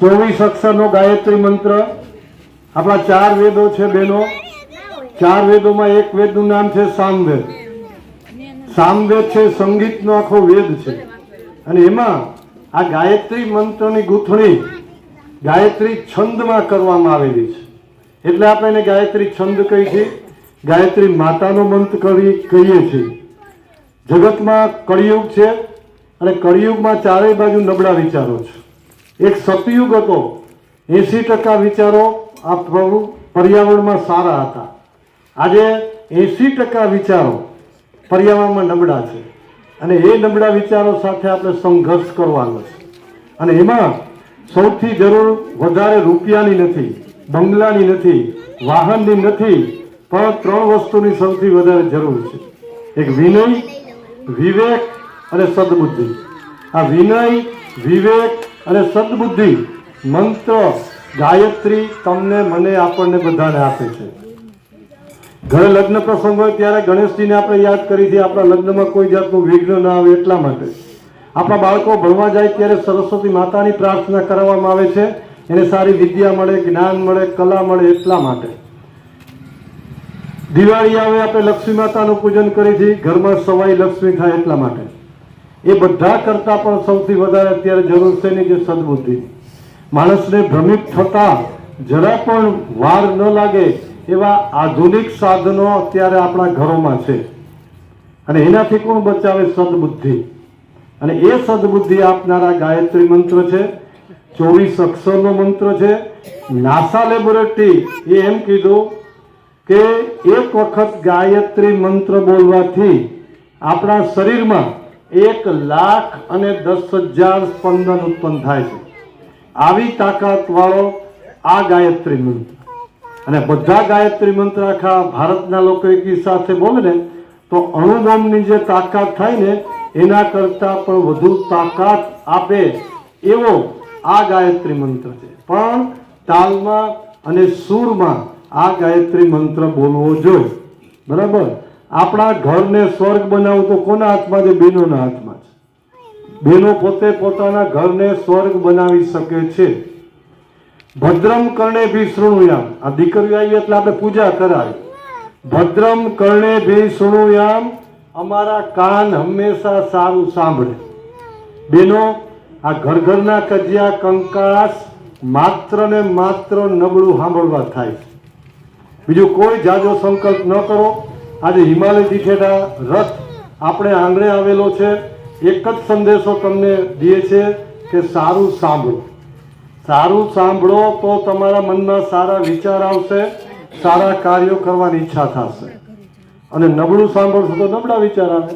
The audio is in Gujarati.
ચોવીસ અક્ષરનો ગાયત્રી મંત્ર. આપણા ચાર વેદો છે બેનો. ચાર વેદોમાં એક વેદનું નામ છે સામવેદ. સામવેદ છે સંગીતનો આખો વેદ છે. અને એમાં આ ગાયત્રી મંત્રની ગૂંથણી ગાયત્રી છંદમાં કરવામાં આવેલી છે. એટલે આપણે એને ગાયત્રી છંદ કહી છીએ ગાયત્રી માતાનો મંત્ર કરી કહીએ છીએ. જગતમાં કળિયુગ છે. અને કળિયુગમાં ચારેય બાજુ નબળા વિચારો છે. એક સતયુગ હતો. એંસી ટકા વિચારો આ પર્યાવરણમાં સારા હતા. આજે એંસી ટકા વિચારો પર્યાવરણમાં નબળા છે. અને એ નબળા વિચારો સાથે આપણે સંઘર્ષ કરવાનો છે. અને એમાં સૌથી જરૂર વધારે રૂપિયાની નથી, બંગલાની નથી, વાહનની નથી, પણ ત્રણ વસ્તુની સૌથી વધારે જરૂર છે. એક વિનય, વિવેક અને સદબુદ્ધિ. આ વિનય, વિવેક અને સદબુદ્ધિ, મંત્ર, ગાયત્રી તમને મને આપણને બધાને આપે છે. ઘરે લગ્ન પ્રસંગ હોય ત્યારે ગણેશજીને આપણે યાદ કરી છીએ આપણા લગ્નમાં કોઈ જાતનું વિઘ્ન ના આવે એટલા માટે. આપણા બાળકો ભણવા જાય ત્યારે સરસ્વતી માતાની પ્રાર્થના કરવામાં આવે છે, એને સારી વિદ્યા મળે, જ્ઞાન મળે, કલા મળે એટલા માટે. દિવાળી આવે, આપણે લક્ષ્મી માતાનું પૂજન કરી છીએ, ઘરમાં સવાઈ લક્ષ્મી થાય એટલા માટે. એ બધા કરતા પણ સૌથી વધારે અત્યારે જરૂર છે ની જે સદબુદ્ધિ. માણસને ભ્રમિત થતા જરા પણ વાર ન લાગે એવા આધુનિક સાધનો અત્યારે આપણા ઘરોમાં છે. અને એનાથી કોણ બચાવે સદબુદ્ધિ? અને એ સદબુદ્ધિ આપનારા ગાયત્રી મંત્ર છે, ચોવીસ અક્ષરનો મંત્ર છે, નાસા લેબોરેટરી એ એમ કીધું કે એક વખત ગાયત્રી મંત્ર બોલવાથી આપણા શરીરમાં એક લાખ અને દસ હજાર સ્પંદન ઉત્પન્ન થાય છે. આવી તાકાત વાળો આ ગાયત્રી મંત્ર. અને બધા ગાયત્રી મંત્ર આખા ભારતના લોકો સાથે બોલે ને, તો અણુબોમ્બની જે તાકાત થાય ને, એના કરતાં પણ વધુ તાકાત આપે એવો આ ગાયત્રી મંત્ર છે. પણ તાલમાં અને સૂરમાં આ ગાયત્રી મંત્ર બોલવો જોઈએ. બરાબર? આપણા ઘરને સ્વર્ગ બનાવવું તો કોના હાથમાં છે? બેનોના હાથમાં છે. બેનો પોતે પોતાના ઘરને સ્વર્ગ બનાવી શકે છે. ભદ્રમ કર્ણે ભી શૃણુયામ આ દીકરીઓ આવી એટલે આપણે પૂજા કરાવી ભદ્રમ કર્ણે ભી શૃણુયામ અમારા કાન હંમેશા સારું સાંભળે. બેનો, આ ઘર ઘરના કજિયા કંકાસ માત્ર ને માત્ર નબળું સાંભળવા થાય બીજું કોઈ જાજો સંકલ્પ ન કરો. આજે હિમાલય છેટા રથ આપણે આંગણે આવેલો છે. એક જ સંદેશો તમને દે છે કે સારું સાંભળો. સારું સાંભળો તો તમારા મનમાં સારા વિચાર આવશે, સારા કાર્યો કરવાની ઈચ્છા થશે. અને નબળું સાંભળશો તો નબળા વિચાર આવે.